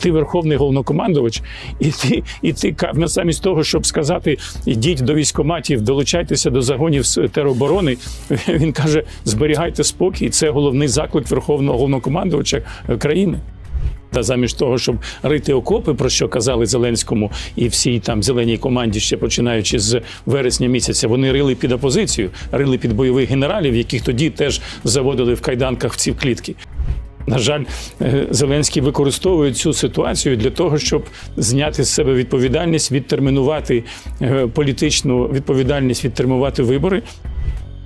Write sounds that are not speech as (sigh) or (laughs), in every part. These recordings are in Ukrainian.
ти верховний головнокомандувач, і ти, і ти ну, замість того, щоб сказати, ідіть до військоматів, долучайтеся до загонів тероборони. (laughs) Він каже: зберігайте спокій. Це головний заклик верховного головнокомандувача країни. Та замість того, щоб рити окопи, про що казали Зеленському і всій там зеленій команді, ще починаючи з вересня місяця, вони рили під опозицію, рили під бойових генералів, яких тоді теж заводили в кайданках в ці клітки. На жаль, е, Зеленський використовує цю ситуацію для того, щоб зняти з себе відповідальність, відтермінувати е, політичну відповідальність, відтермінувати вибори.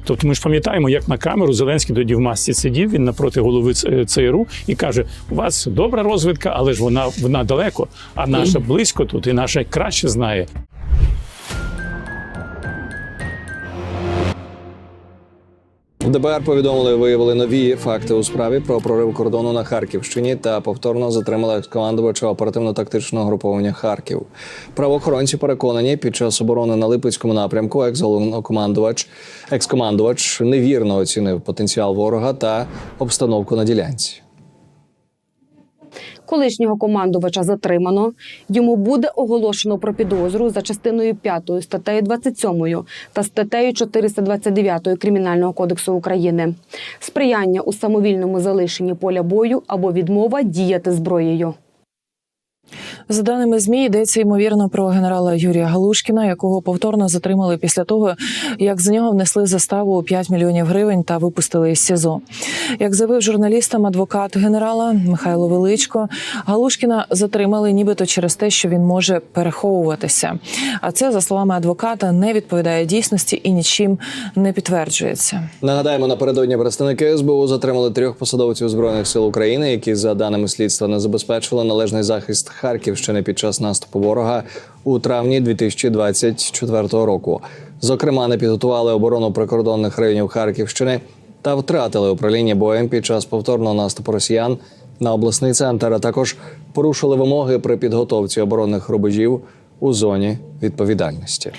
Тобто ми ж пам'ятаємо, як на камеру Зеленський тоді в масці сидів, він напроти голови е, ЦРУ і каже: у вас добра розвідка, але ж вона, вона далеко, а наша близько тут, і наша краще знає. ДБР повідомили, виявили нові факти у справі про прорив кордону на Харківщині та повторно затримали екс-командувача оперативно-тактичного груповання Харків. Правоохоронці переконані, під час оборони на Липецькому напрямку екс-головнокомандувач, екс-командувач невірно оцінив потенціал ворога та обстановку на ділянці. Колишнього командувача затримано. Йому буде оголошено про підозру за частиною 5 статтею 27 та статтею 429 Кримінального кодексу України. Сприяння у самовільному залишенні поля бою або відмова діяти зброєю. За даними змі, йдеться ймовірно про генерала Юрія Галушкіна, якого повторно затримали після того, як за нього внесли заставу у 5 мільйонів гривень та випустили із СІЗО. Як заявив журналістам адвокат генерала Михайло Величко, Галушкіна затримали нібито через те, що він може переховуватися. А це, за словами адвоката, не відповідає дійсності і нічим не підтверджується. Нагадаємо, напередодні представники СБУ затримали трьох посадовців збройних сил України, які за даними слідства не забезпечили належний захист Харківщини під час наступу ворога у травні 2024 року. Зокрема, не підготували оборону прикордонних районів Харківщини та втратили управління боєм під час повторного наступу росіян на обласний центр. А також порушили вимоги при підготовці оборонних рубежів у зоні відповідальності.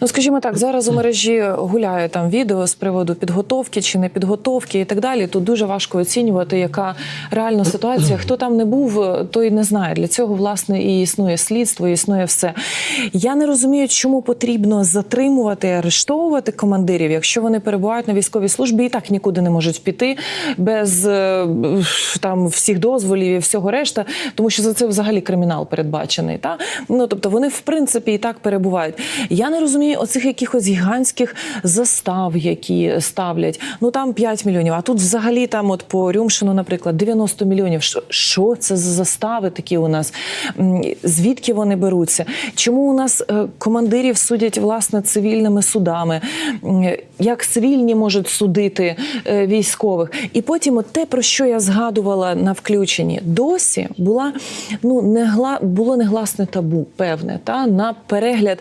Ну, скажімо так, зараз у мережі гуляє там відео з приводу підготовки чи не підготовки і так далі. Тут дуже важко оцінювати, яка реальна ситуація. Хто там не був, той не знає. Для цього власне і існує слідство, і існує все. Я не розумію, чому потрібно затримувати, арештовувати командирів, якщо вони перебувають на військовій службі і так нікуди не можуть піти без е, там всіх дозволів і всього решта, тому що за це взагалі кримінал передбачений. Та ну тобто вони в принципі і так перебувають. Я не розумію оцих якихось гігантських застав, які ставлять. Ну там 5 мільйонів. А тут взагалі там, от по Рюмшину, наприклад, 90 мільйонів. Що, це за застави такі у нас? Звідки вони беруться? Чому у нас е, командирів судять власне цивільними судами? Як цивільні можуть судити е, військових? І потім, от те, про що я згадувала на включенні, досі була ну негла було негласне табу, певне, та на перегляд,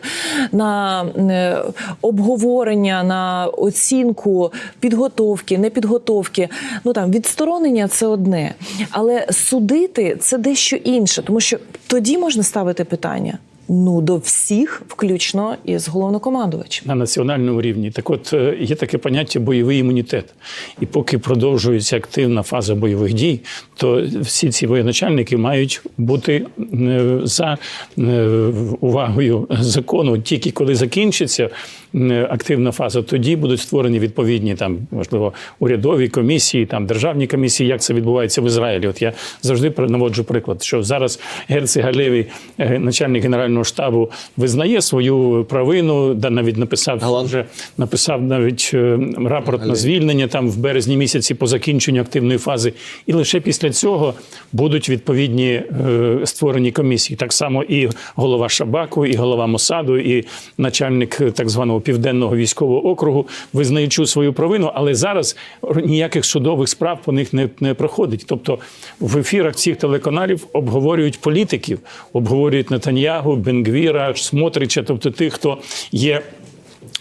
на е, обговорення, на оцінку підготовки, непідготовки. Ну там відсторонення це одне, але судити це дещо інше, тому що тоді можна ставити питання. Ну, до всіх, включно із головнокомандувачем. на національному рівні. Так от е, є таке поняття бойовий імунітет. І поки продовжується активна фаза бойових дій, то всі ці воєначальники мають бути е, за е, увагою закону. Тільки коли закінчиться активна фаза, тоді будуть створені відповідні там, можливо, урядові комісії, там державні комісії, як це відбувається в Ізраїлі. От я завжди наводжу приклад, що зараз Герці Галевій, е, начальник генерального штабу, визнає свою провину, да навіть написав Галан. вже написав навіть е, рапорт на звільнення там в березні місяці по закінченню активної фази. І лише після цього будуть відповідні е, створені комісії. Так само і голова Шабаку, і голова Мосаду, і начальник е, так званого південного військового округу визнаючи свою провину, але зараз ніяких судових справ по них не, не проходить. Тобто в ефірах цих телеканалів обговорюють політиків, обговорюють Нетаньягу, Бенгвіра, Смотрича, тобто тих, хто є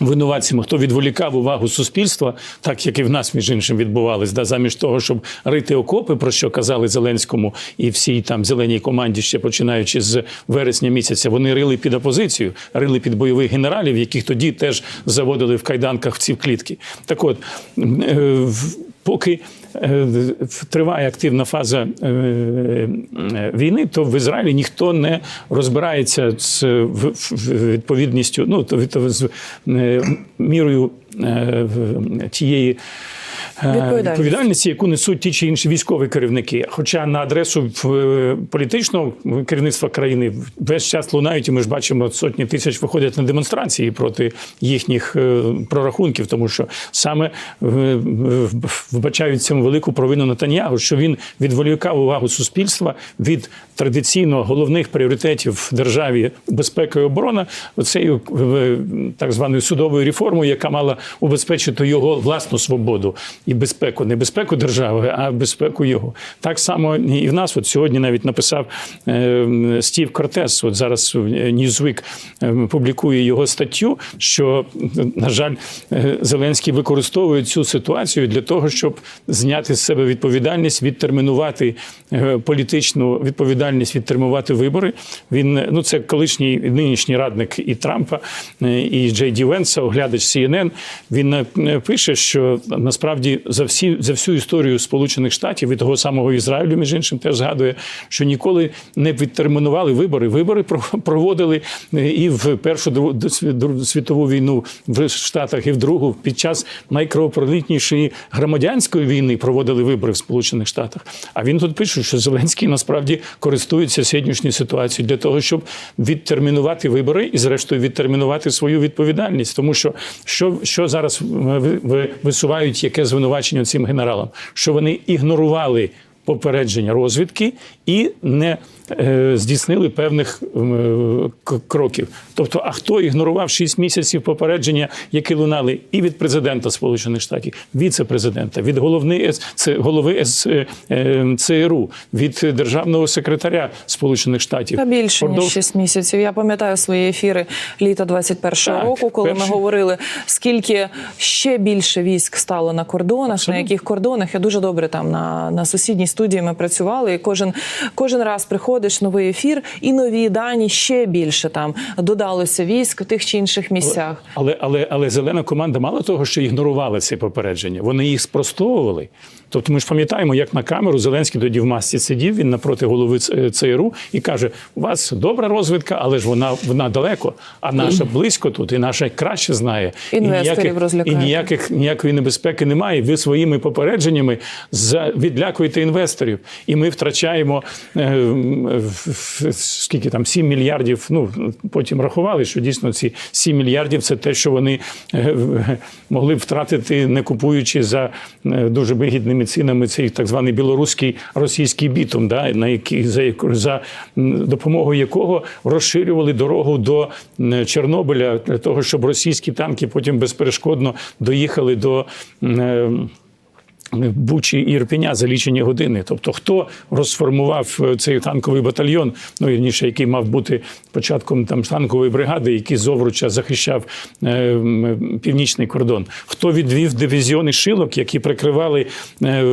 винуватцями, хто відволікав увагу суспільства, так як і в нас між іншим відбувалось, да, замість того, щоб рити окопи, про що казали Зеленському і всій там зеленій команді, ще починаючи з вересня місяця, вони рили під опозицію, рили під бойових генералів, яких тоді теж заводили в кайданках в ці клітки. Так от, е, поки триває активна фаза е, е, війни, то в Ізраїлі ніхто не розбирається з відповідністю, ну то з е, мірою тієї. Е, Відповідальності. Яку несуть ті чи інші військові керівники. Хоча на адресу е, політичного керівництва країни весь час лунають, і ми ж бачимо, сотні тисяч виходять на демонстрації проти їхніх е, прорахунків, тому що саме вбачають цьому велику провину Натаньягу, що він відволікав увагу суспільства від традиційно головних пріоритетів в державі безпека і оборона, оцею так званою судовою реформою, яка мала убезпечити його власну свободу і безпеку, не безпеку держави, а безпеку його. Так само і в нас. От сьогодні навіть написав е, Стів Кортес. От зараз Newsweek е, публікує його статтю, що на жаль, е, Зеленський використовує цю ситуацію для того, щоб зняти з себе відповідальність, відтермінувати е, політичну відповідальність, відтермінувати вибори. Він е, ну це колишній нинішній радник і Трампа, е, і Джей Ді Венса, оглядач CNN, Він е, пише, що насправді за всі за всю історію Сполучених Штатів і того самого Ізраїлю, між іншим, теж згадує, що ніколи не відтермінували вибори. Вибори про- проводили е, і в першу світову війну в Штатах, і в другу під час найкровопролитнішої громадянської війни проводили вибори в Сполучених Штатах. А він тут пише, що Зеленський насправді користується сьогоднішньою ситуацією для того, щоб відтермінувати вибори і, зрештою, відтермінувати свою відповідальність. Тому що що, що зараз ви- ви- висувають яке звинувачення цим генералам? Що вони ігнорували попередження розвідки і не здійснили певних е, к- кроків. Тобто, а хто ігнорував 6 місяців попередження, які лунали і від президента Сполучених Штатів, віце-президента, від головни голови С- е, е, ЦРУ, від державного секретаря Сполучених Штатів Та більше ніж Впродовж- 6 місяців. Я пам'ятаю свої ефіри літа 21-го Так, року, коли ми говорили, скільки ще більше військ стало на кордонах, Абсолютно. на яких кордонах. Я дуже добре там на, на сусідній студії ми працювали. І кожен, кожен раз приходиш новий ефір, і нові дані ще більше там додалося військ в тих чи інших місцях. Але, але, але зелена команда мало того, що ігнорувала ці попередження, вони їх спростовували. Тобто ми ж пам'ятаємо, як на камеру Зеленський тоді в масці сидів, він напроти голови ЦРУ і каже: у вас добра розвідка, але ж вона, вона далеко, а наша близько тут, і наша краще знає. Інвесторів і ніяких, і ніяких, ніякої небезпеки немає. Ви своїми попередженнями за- відлякуєте інвесторів. І ми втрачаємо е, скільки там 7 мільярдів. Ну потім рахували, що дійсно ці 7 мільярдів це те, що вони е, могли б втратити, не купуючи за е, дуже вигідними цінами цей так званий білоруський російський бітум, да, на який за, за допомогою якого розширювали дорогу до Чорнобиля для того, щоб російські танки потім безперешкодно доїхали до. Бучі і Ірпеня за лічені години. Тобто, хто розформував е, цей танковий батальйон, ну вірніше, який мав бути початком там танкової бригади, який з Овруча захищав е, північний кордон. Хто відвів дивізіони шилок, які прикривали е,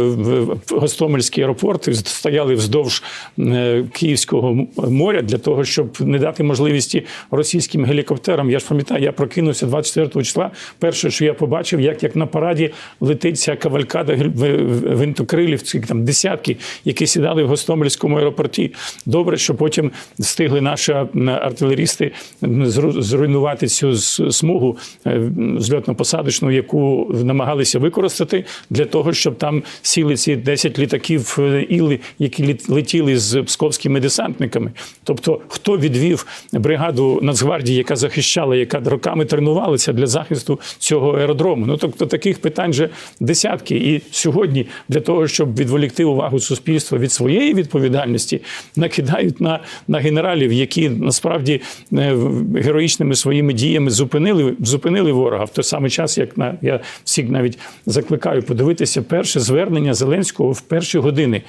Гостомельський аеропорт, і стояли вздовж е, Київського моря для того, щоб не дати можливості російським гелікоптерам. Я ж пам'ятаю, я прокинувся 24 числа. Перше, що я побачив, як, як на параді летить ця кавалькада гель- в- в- винтокрилів, там десятки, які сідали в Гостомельському аеропорті. Добре, що потім встигли наші артилерісти м, зруйнувати цю смугу е, зльотно-посадочну, яку намагалися використати для того, щоб там сіли ці 10 літаків е, іли, які летіли з псковськими десантниками. Тобто, хто відвів бригаду Нацгвардії, яка захищала, яка роками тренувалася для захисту цього аеродрому. Ну тобто таких питань же десятки. І сьогодні для того, щоб відволікти увагу суспільства від своєї відповідальності, накидають на, на генералів, які насправді е, героїчними своїми діями зупинили, зупинили ворога в той самий час, як на я всіх навіть закликаю подивитися перше звернення Зеленського в перші години.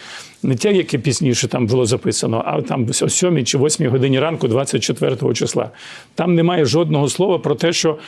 Не те, яке пізніше там було записано, а там о 7 чи 8 годині ранку, 24 числа. Там немає жодного слова про те, що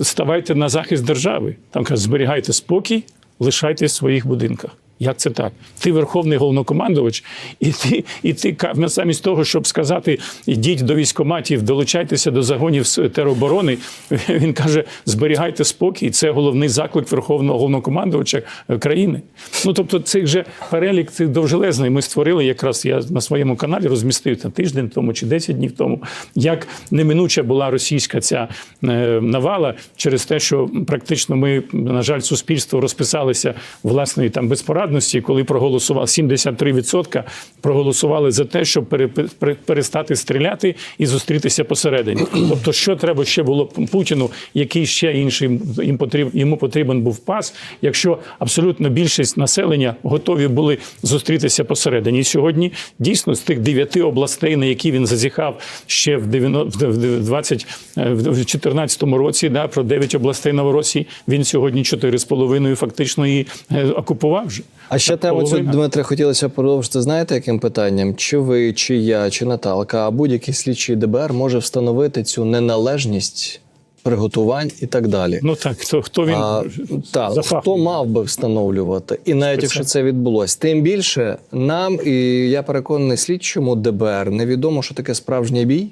ставайте на захист держави. Там каже, зберігайте спокій, лишайтесь в своїх будинках. Як це так? Ти верховний головнокомандувач, і ти, і ти замість того, щоб сказати, ідіть до військоматів, долучайтеся до загонів тероборони. (laughs) Він каже: зберігайте спокій. Це головний заклик верховного головнокомандувача країни. Ну тобто, цей же перелік цих довжелезний. Ми створили якраз я на своєму каналі розмістив це тиждень тому чи 10 днів тому. Як неминуча була російська ця е, навала через те, що практично ми, на жаль, суспільство розписалися власної там безпорадності, коли проголосував 73% проголосували за те, щоб пере- пере- перестати стріляти і зустрітися посередині. (clears throat) Тобто, що треба ще було Путіну, який ще інший їм потріб, йому потрібен був пас, якщо абсолютно більшість населення готові були зустрітися посередині. І сьогодні дійсно з тих дев'яти областей, на які він зазіхав ще в 90 в 20, е, 2014 році, да, про 9 областей Новоросії, він сьогодні 4,5 фактично і е, окупував вже. А ще тему цю. Дмитре, хотілося продовжити. Знаєте, яким питанням? Чи ви, чи я, чи Наталка, а будь-який слідчий ДБР може встановити цю неналежність приготувань і так далі. Ну так, хто, хто він А, так, хто мав би встановлювати? І навіть якщо це відбулося, тим більше нам, і я переконаний, слідчому ДБР невідомо, що таке справжній бій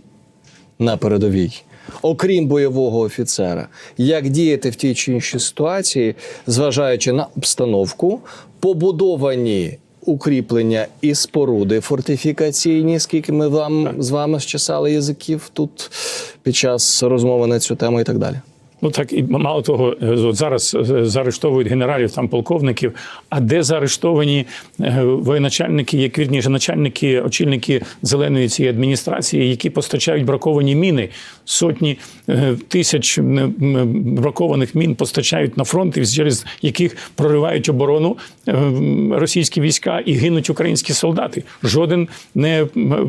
на передовій. Окрім бойового офіцера, як діяти в тій чи іншій ситуації, зважаючи на обстановку, побудовані укріплення і споруди фортифікаційні, скільки ми вам з вами щасали язиків тут під час розмови на цю тему і так далі. Ну так і мало того, е, от зараз е, заарештовують генералів, там полковників. А де заарештовані е, воєначальники, як вірніше, начальники, очільники зеленої цієї адміністрації, які постачають браковані міни, сотні тисяч бракованих мін постачають на фронт, через яких проривають оборону російські війська і гинуть українські солдати. Жоден не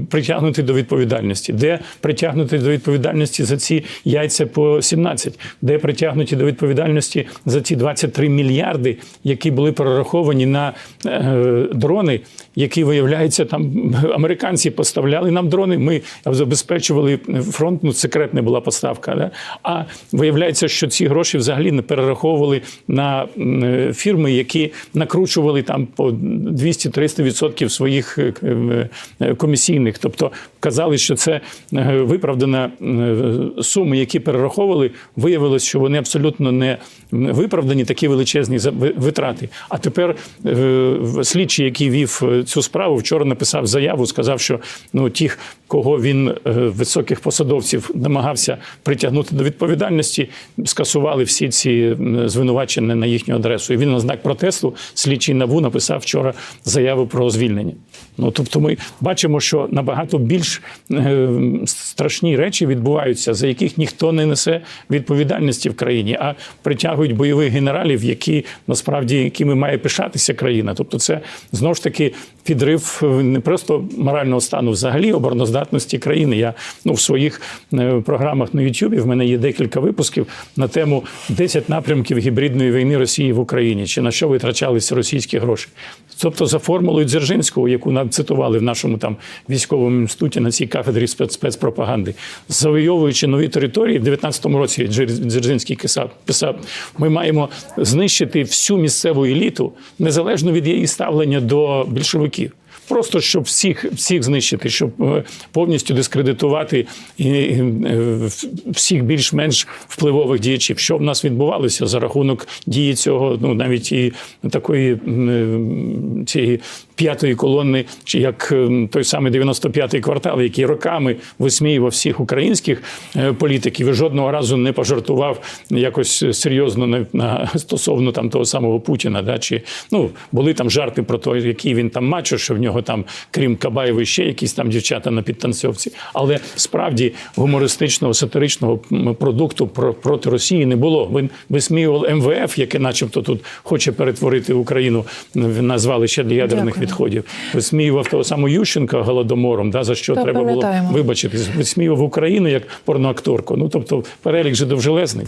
притягнутий до відповідальності. Де притягнути до відповідальності за ці яйця по 17? Де притягнуті до відповідальності за ці 23 мільярди, які були прораховані на е, дрони, які виявляється, там американці поставляли нам дрони. Ми забезпечували фронт. Ну, секретна була поставка. Да? А виявляється, що ці гроші взагалі не перераховували на е, фірми, які накручували там по 200-300% своїх е, комісійних. Тобто казали, що це е, виправдана е, суми, які перераховували, виявилось, що вони абсолютно не виправдані такі величезні витрати. А тепер е, слідчий, який вів цю справу, вчора написав заяву, сказав, що ну тих, кого він високих посадовців намагався притягнути до відповідальності, скасували всі ці звинувачення на їхню адресу. І він на знак протесту слідчий НАБУ написав вчора заяву про звільнення. Ну тобто, ми бачимо, що набагато більш е, страшні речі відбуваються, за яких ніхто не несе відповідальності в країні, а притягують бойових генералів, які насправді якими має пишатися країна. Тобто, це знову ж таки підрив е, не просто морального стану, взагалі обороноздатності країни. Я ну в своїх е, програмах на Ютубі в мене є декілька випусків на тему 10 напрямків гібридної війни Росії в Україні, чи на що витрачалися російські гроші. Тобто за формулою Дзержинського, яку нам цитували в нашому там військовому інституті на цій кафедрі спец- спецпропаганди, завойовуючи нові території, в 19-му році Дзер- Дзержинський писав: ми маємо знищити всю місцеву еліту незалежно від її ставлення до більшовиків. Просто щоб всіх всіх знищити, щоб е, повністю дискредитувати і, е, всіх більш-менш впливових діячів. Що в нас відбувалося за рахунок дії цього, ну навіть і такої е, цієї п'ятої колони, чи як е, той самий 95-й квартал, який роками висміював всіх українських е, політиків і жодного разу не пожартував якось серйозно на стосовно там того самого Путіна. Да, чи ну були там жарти про те, який він там мачо, що в нього там, крім Кабаєва, ще якісь там дівчата на підтанцьовці. Але справді гумористичного сатиричного продукту про проти Росії не було. Він висміював МВФ, яке, начебто, тут хоче перетворити Україну на звалище для ядерних Дякую. Відходів. Висміював того самого Ющенка голодомором, да, за що так, треба було вибачитись. Висміював Україну як порноакторку. Ну тобто перелік же довжелезний.